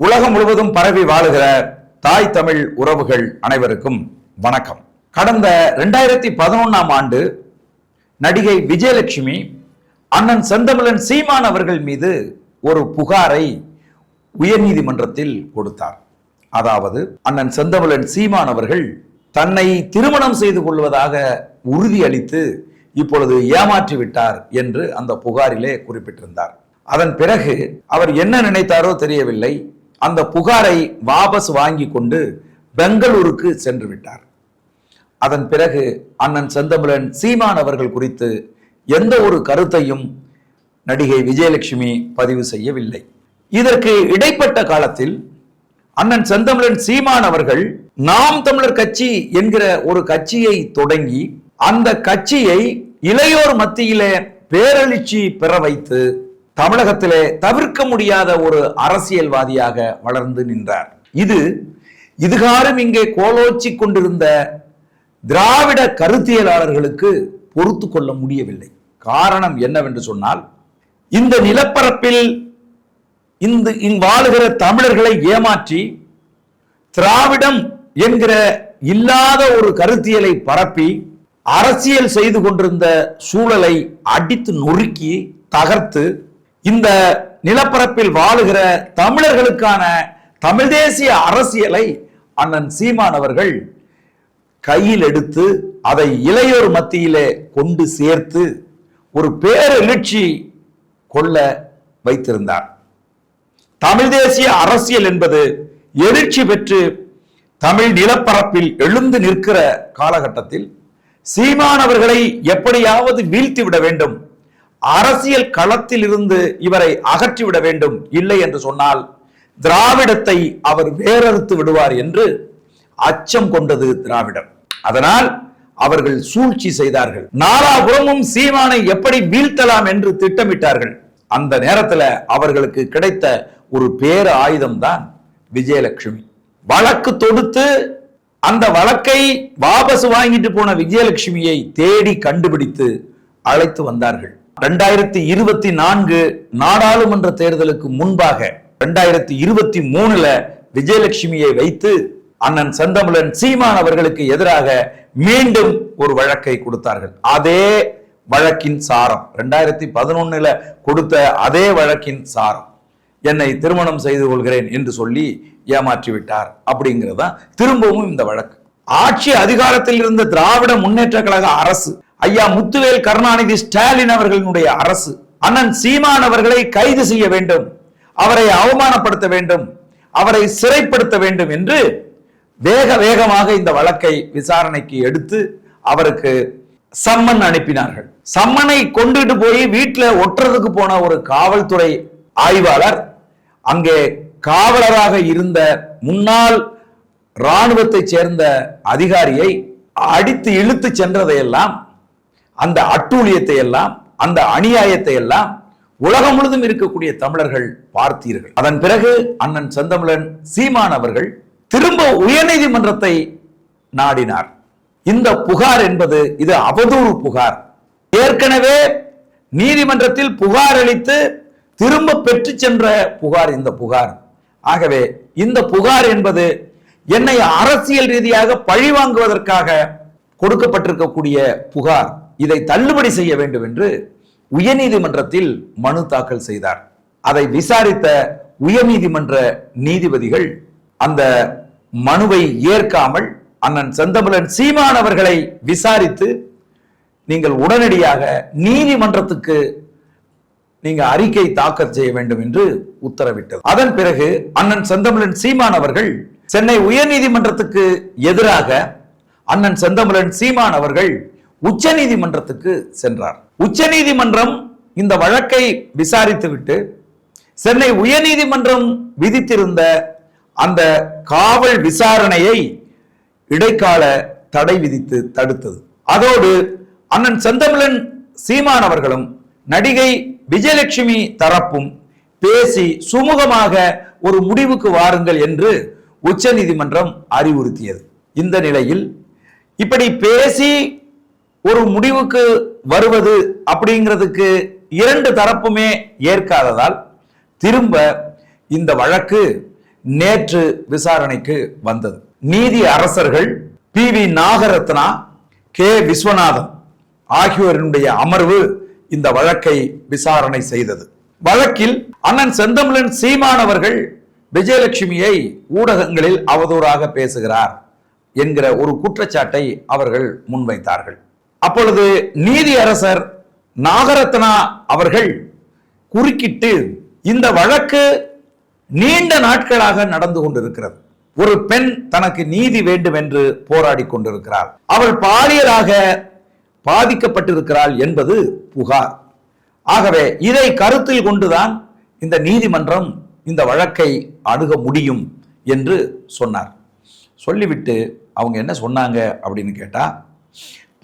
உலகம் முழுவதும் பரவி வாழுகிற தாய் தமிழ் உறவுகள் அனைவருக்கும் வணக்கம். கடந்த ரெண்டாயிரத்தி பதினொன்னாம் ஆண்டு நடிகை விஜயலட்சுமி அண்ணன் செந்தமிழன் சீமான் அவர்கள் மீது ஒரு புகாரை உயர்நீதிமன்றத்தில் கொடுத்தார். அதாவது அண்ணன் செந்தமிழன் சீமான் அவர்கள் தன்னை திருமணம் செய்து கொள்வதாக உறுதியளித்து இப்பொழுது ஏமாற்றி விட்டார் என்று அந்த புகாரிலே குறிப்பிட்டிருந்தார். அதன் பிறகு அவர் என்ன நினைத்தாரோ தெரியவில்லை. அந்த புகாரை வாபஸ் வாங்கி கொண்டு பெங்களூருக்கு சென்று விட்டார். அதன் பிறகு அண்ணன் செந்தமிழன் சீமான் அவர்கள் குறித்து எந்த ஒரு கருத்தையும் நடிகை விஜயலட்சுமி பதிவு செய்யவில்லை. இதற்கு இடைப்பட்ட காலத்தில் அண்ணன் செந்தமிழன் சீமான் அவர்கள் நாம் தமிழர் கட்சி என்கிற ஒரு கட்சியை தொடங்கி அந்த கட்சியை இளையோர் மத்தியிலே பேரெழுச்சி பெற வைத்து தமிழகத்திலே தவிர்க்க முடியாத ஒரு அரசியல்வாதியாக வளர்ந்து நின்றார். இது இதுகாரும் இங்கே கோலோச்சி கொண்டிருந்த திராவிட கருத்தியலாளர்களுக்கு பொறுத்து கொள்ள முடியவில்லை. காரணம் என்னவென்று சொன்னால் இந்த நிலப்பரப்பில் இந்த இங்கு வாழுகிற தமிழர்களை ஏமாற்றி திராவிடம் என்கிற இல்லாத ஒரு கருத்தியலை பரப்பி அரசியல் செய்து கொண்டிருந்த சூழலை அடித்து நொறுக்கி தகர்த்து இந்த நிலப்பரப்பில் வாழுகிற தமிழர்களுக்கான தமிழ் தேசிய அரசியலை அண்ணன் சீமான் அவர்கள் கையில் எடுத்து அதை இளையோர் மத்தியிலே கொண்டு சேர்த்து ஒரு பேரெழுச்சி கொள்ள வைத்திருந்தார். தமிழ் தேசிய அரசியல் என்பது எழுச்சி பெற்று தமிழ் நிலப்பரப்பில் எழுந்து நிற்கிற காலகட்டத்தில் சீமானவர்களை எப்படியாவது வீழ்த்தி விட வேண்டும் அரசியல் களத்தில் இருந்து இவரை அகற்றிவிட வேண்டும் இல்லை என்று சொன்னால் திராவிடத்தை அவர் வேறறுத்து விடுவார் என்று அச்சம் கொண்டது திராவிடம். அதனால் அவர்கள் சூழ்ச்சி செய்தார்கள். நாலாபுரமும் சீமானை எப்படி வீழ்த்தலாம் என்று திட்டமிட்டார்கள். அந்த நேரத்தில் அவர்களுக்கு கிடைத்த ஒரு பேர ஆயுதம் தான் விஜயலட்சுமி. வழக்கு தொடுத்து அந்த வழக்கை வாபஸ் வாங்கிட்டு போன விஜயலட்சுமியை தேடி கண்டுபிடித்து அழைத்து வந்தார்கள். ரெண்டாயிரத்தி இருபத்தி நான்கு நாடாளுமன்ற தேர்தலுக்கு முன்பாக ரெண்டாயிரத்தி இருபத்தி மூணுல விஜயலட்சுமியை வைத்து அண்ணன் செந்தமிழன் சீமான் அவர்களுக்கு எதிராக மீண்டும் ஒரு வழக்கை கொடுத்தார்கள். அதே வழக்கின் சாரம் ரெண்டாயிரத்தி பதினொன்னுல கொடுத்த அதே வழக்கின் சாரம். என்னை திருமணம் செய்து கொள்கிறேன் என்று சொல்லி ஏமாற்றி விட்டார் திரும்பவும் இந்த வழக்கு. ஆட்சி அதிகாரத்தில் இருந்த திராவிட முன்னேற்ற கழக அரசு ஐயா முத்துவேல் கருணாநிதி ஸ்டாலின் அவர்களினுடைய அரசு அண்ணன் சீமான் அவர்களை கைது செய்ய வேண்டும் அவரை அவமானப்படுத்த வேண்டும் அவரை சிறைப்படுத்த வேண்டும் என்று வேக வேகமாக இந்த வழக்கை விசாரணைக்கு எடுத்து அவருக்கு சம்மன் அனுப்பினார்கள். சம்மனை கொண்டுட்டு போய் வீட்டில் ஒட்டுறதுக்கு போன ஒரு காவல்துறை ஆய்வாளர் அங்கே காவலராக இருந்த முன்னாள் இராணுவத்தைச் சேர்ந்த அதிகாரியை அடித்து இழுத்து சென்றதையெல்லாம் அந்த அட்டூழியத்தை எல்லாம் அந்த அநியாயத்தை எல்லாம் உலகம் முழுதும் இருக்கக்கூடிய தமிழர்கள் பார்த்தீர்கள். அதன் பிறகு அண்ணன் செந்தமிழன் சீமான் அவர்கள் திரும்ப உயர்நீதிமன்றத்தை நாடினார். இந்த புகார் என்பது இது அவதூறு புகார். ஏற்கனவே நீதிமன்றத்தில் புகார் அளித்து திரும்ப பெற்று சென்ற புகார் இந்த புகார். ஆகவே இந்த புகார் என்பது என்னை அரசியல் ரீதியாக பழிவாங்குவதற்காக கொடுக்கப்பட்டிருக்கக்கூடிய புகார். இதை தள்ளுபடி செய்ய வேண்டும் என்று உயர்நீதிமன்றத்தில் மனு தாக்கல் செய்தார். அதை விசாரித்த உயர்நீதிமன்ற நீதிபதிகள் அந்த மனுவை ஏற்காமல் அண்ணன் செந்தமிழன் சீமான் அவர்களை விசாரித்து நீங்கள் உடனடியாக நீதிமன்றத்துக்கு நீங்க அறிக்கை தாக்கல் செய்ய வேண்டும் என்று உத்தரவிட்டது. அதன் பிறகு அண்ணன் செந்தமிழன் சீமான் அவர்கள் சென்னை உயர்நீதிமன்றத்துக்கு எதிராக அண்ணன் செந்தமிழன் சீமான் அவர்கள் உச்ச நீதிமன்றத்துக்கு சென்றார். உச்ச நீதிமன்றம் இந்த வழக்கை விசாரித்துவிட்டு சென்னை உயர்நீதிமன்றம் விதித்திருந்த அந்த காவல் விசாரணையை இடைக்கால தடை விதித்து தடுத்தது. அதோடு அண்ணன் செந்தமிழன் சீமான் அவர்களும் நடிகை விஜயலட்சுமி தரப்பும் பேசி சுமூகமாக ஒரு முடிவுக்கு வாருங்கள் என்று உச்ச நீதிமன்றம் அறிவுறுத்தியது. இந்த நிலையில் இப்படி பேசி ஒரு முடிவுக்கு வருவது அப்படிங்கிறதுக்கு இரண்டு தரப்புமே ஏற்காததால் திரும்ப இந்த வழக்கு நேற்று விசாரணைக்கு வந்தது. நீதி அரசர்கள் P V Nagarathna K Viswanathan ஆகியோரினுடைய அமர்வு இந்த வழக்கை விசாரணை செய்தது. வழக்கில் அண்ணன் செந்தமிழன் சீமானவர்கள் விஜயலட்சுமியை ஊடகங்களில் அவதூறாக பேசுகிறார் என்கிற ஒரு குற்றச்சாட்டை அவர்கள் முன்வைத்தார்கள். அப்பொழுது நீதியரசர் நாகரத்னா அவர்கள் குறுக்கிட்டு இந்த வழக்கு நீண்ட நாட்களாக நடந்து கொண்டிருக்கிறது. ஒரு பெண் தனக்கு நீதி வேண்டும் என்று போராடி கொண்டிருக்கிறார் அவள் பாலியலாக பாதிக்கப்பட்டிருக்கிறாள் என்பது புகார். ஆகவே இதை கருத்தில் கொண்டுதான் இந்த நீதிமன்றம் இந்த வழக்கை அணுக முடியும் என்று சொன்னார். சொல்லிவிட்டு அவங்க என்ன சொன்னாங்க அப்படின்னு கேட்டா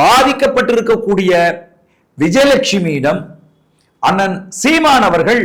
பாதிக்கப்பட்டிருக்கக்கூடிய விஜயலட்சுமியிடம் அண்ணன் சீமான் அவர்கள்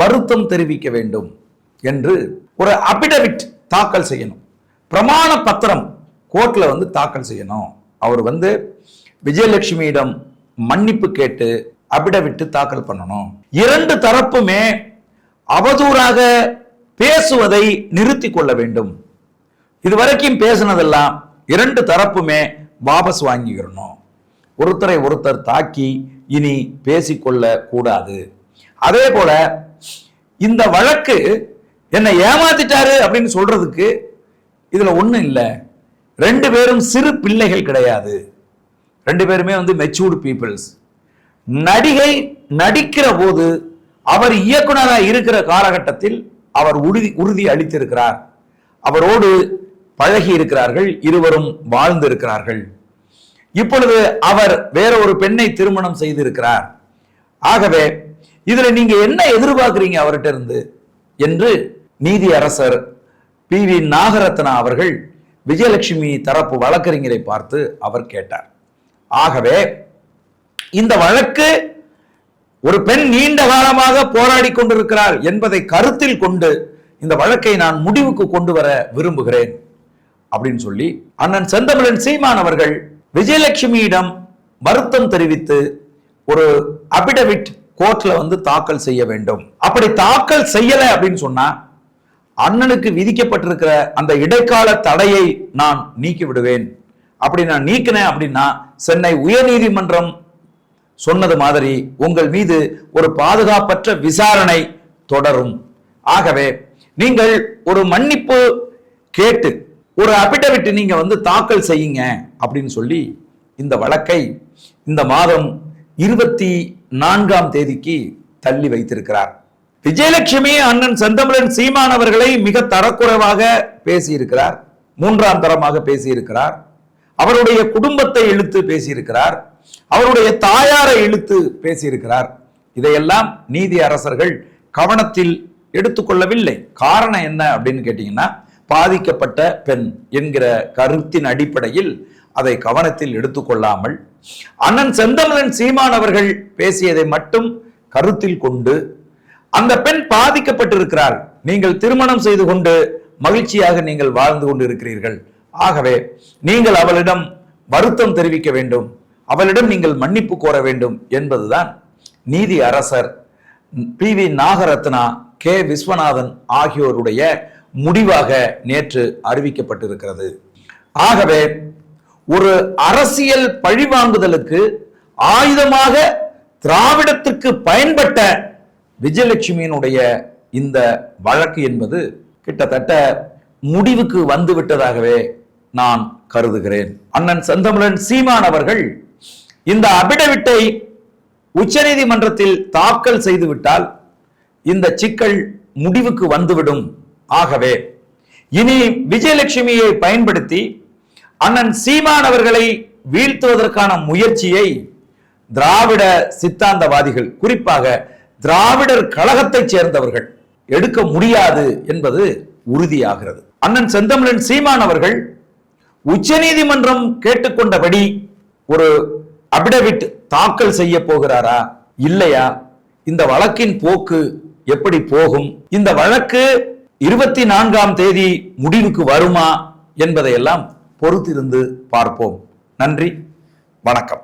வருத்தம் தெரிவிக்க வேண்டும் என்று ஒரு அபிடவிட் தாக்கல் செய்யணும். பிரமாண பத்திரம் கோர்ட்ல வந்து தாக்கல் செய்யணும். அவர் வந்து விஜயலட்சுமியிடம் மன்னிப்பு கேட்டு அபிடவிட்டு தாக்கல் பண்ணணும். இரண்டு தரப்புமே அவதூறாக பேசுவதை நிறுத்தி கொள்ள வேண்டும். இதுவரைக்கும் பேசினதெல்லாம் இரண்டு தரப்புமே வாபஸ் வாங்கிக்கிறணும். ஒருத்தரை ஒருத்தர் தாக்கி இனி பேசிக்கொள்ள கூடாது அதே போல இந்த வழக்கு என்னை ஏமாத்திட்டாரு அப்படின்னு சொல்றதுக்கு இதுல ஒன்றும் இல்லை. ரெண்டு பேரும் சிறு பிள்ளைகள் கிடையாது. ரெண்டு பேருமே வந்து மெச்சூர்டு பீப்புள்ஸ் நடிகை நடிக்கிற போது அவர் இயக்குனராக இருக்கிற காலகட்டத்தில் அவர் உறுதி உறுதி அளித்திருக்கிறார். அவரோடு பழகி இருக்கிறார்கள் இருவரும் வாழ்ந்து இருக்கிறார்கள் இப்பொழுது அவர் வேற ஒரு பெண்ணை திருமணம் செய்திருக்கிறார். ஆகவே இதுல நீங்க என்ன எதிர்பார்க்கிறீங்க அவர்கிட்ட இருந்து? என்று நீதி அரசர் பி. வி. நாகரத்னா அவர்கள் விஜயலட்சுமி தரப்பு வழக்கறிஞரை பார்த்து அவர் கேட்டார். ஆகவே இந்த வழக்கு ஒரு பெண் நீண்ட காலமாக போராடி கொண்டிருக்கிறார் என்பதை கருத்தில் கொண்டு இந்த வழக்கை நான் முடிவுக்கு கொண்டு வர விரும்புகிறேன். அப்படின்னு சொல்லி அண்ணன் செந்தமிழன் சீமான் அவர்கள் விஜயலட்சுமியிடம் வருத்தம் தெரிவித்து ஒரு அபிடவிட் கோர்ட்ல வந்து தாக்கல் செய்ய வேண்டும். அப்படி தாக்கல் செய்யல அப்படின்னு சொன்னா அண்ணனுக்கு விதிக்கப்பட்டிருக்கிற அந்த இடைக்கால தடையை நான் நீக்கி விடுவேன். அப்படி நான் நீக்கினேன் அப்படின்னா சென்னை உயர்நீதிமன்றம் சொன்னது மாதிரி உங்கள் மீது ஒரு பாதுகாப்பற்ற விசாரணை தொடரும். ஆகவே நீங்கள் ஒரு மன்னிப்பு கேட்டு ஒரு அபிடவிட் நீங்க வந்து தாக்கல் செய்யுங்க அப்படின்னு சொல்லி இந்த வழக்கை இந்த மாதம் இருபத்தி நான்காம் தேதிக்கு தள்ளி வைத்திருக்கிறார். விஜயலட்சுமி அண்ணன் செந்தமிழன் சீமான் அவர்களை மிக தரக்குறைவாக பேசியிருக்கிறார். மூன்றாம் தரமாக பேசியிருக்கிறார். அவருடைய குடும்பத்தை இழுத்து பேசியிருக்கிறார். அவருடைய தாயாரை இழுத்து பேசியிருக்கிறார். இதையெல்லாம் நீதி அரசர்கள் கவனத்தில் எடுத்துக்கொள்ளவில்லை. காரணம் என்ன அப்படின்னு கேட்டீங்கன்னா பாதிக்கப்பட்ட பெண் என்கிற கருத்தின் அடிப்படையில் அதை கவனத்தில் எடுத்துக்கொள்ளாமல் அண்ணன் செந்தமலன் சீமான் அவர்கள் பேசியதை மட்டும் கருத்தில் கொண்டு அந்த பெண் பாதிக்கப்பட்டிருக்கிறார் நீங்கள் திருமணம் செய்து கொண்டு மகிழ்ச்சியாக நீங்கள் வாழ்ந்து கொண்டு இருக்கிறீர்கள் ஆகவே நீங்கள் அவளிடம் வருத்தம் தெரிவிக்க வேண்டும் அவளிடம் நீங்கள் மன்னிப்பு கோர வேண்டும் என்பதுதான் நீதி அரசர் P V Nagarathna K. Viswanathan ஆகியோருடைய முடிவாக நேற்று அறிவிக்கப்பட்டிருக்கிறது. ஆகவே ஒரு அரசியல் பழிவாங்குதலுக்கு ஆயுதமாக திராவிடத்திற்கு பயன்பட்ட விஜயலட்சுமியினுடைய இந்த வழக்கு என்பது கிட்டத்தட்ட முடிவுக்கு வந்து விட்டதாகவே நான் கருதுகிறேன். அண்ணன் செந்தமிழன் சீமான் அவர்கள் இந்த அபிடவிட்டை உச்சநீதிமன்றத்தில் தாக்கல் செய்துவிட்டால் இந்த சிக்கல் முடிவுக்கு வந்துவிடும். ஆகவே இனி விஜயலட்சுமியை பயன்படுத்தி அண்ணன் சீமான் அவர்களை வீழ்த்துவதற்கான முயற்சியை திராவிட சித்தாந்தவாதிகள் குறிப்பாக திராவிடர் கழகத்தைச் சேர்ந்தவர்கள் எடுக்க முடியாது என்பது உறுதியாகிறது. அண்ணன் செந்தமிழன் சீமான் அவர்கள் உச்சநீதிமன்றம் கேட்டுக்கொண்டபடி ஒரு அபிடவிட் தாக்கல் செய்ய போகிறாரா இல்லையா? இந்த வழக்கின் போக்கு எப்படி போகும்? இந்த வழக்கு இருபத்தி நான்காம் தேதி முடிவுக்கு வருமா என்பதையெல்லாம் பொறுத்திருந்து பார்ப்போம். நன்றி வணக்கம்.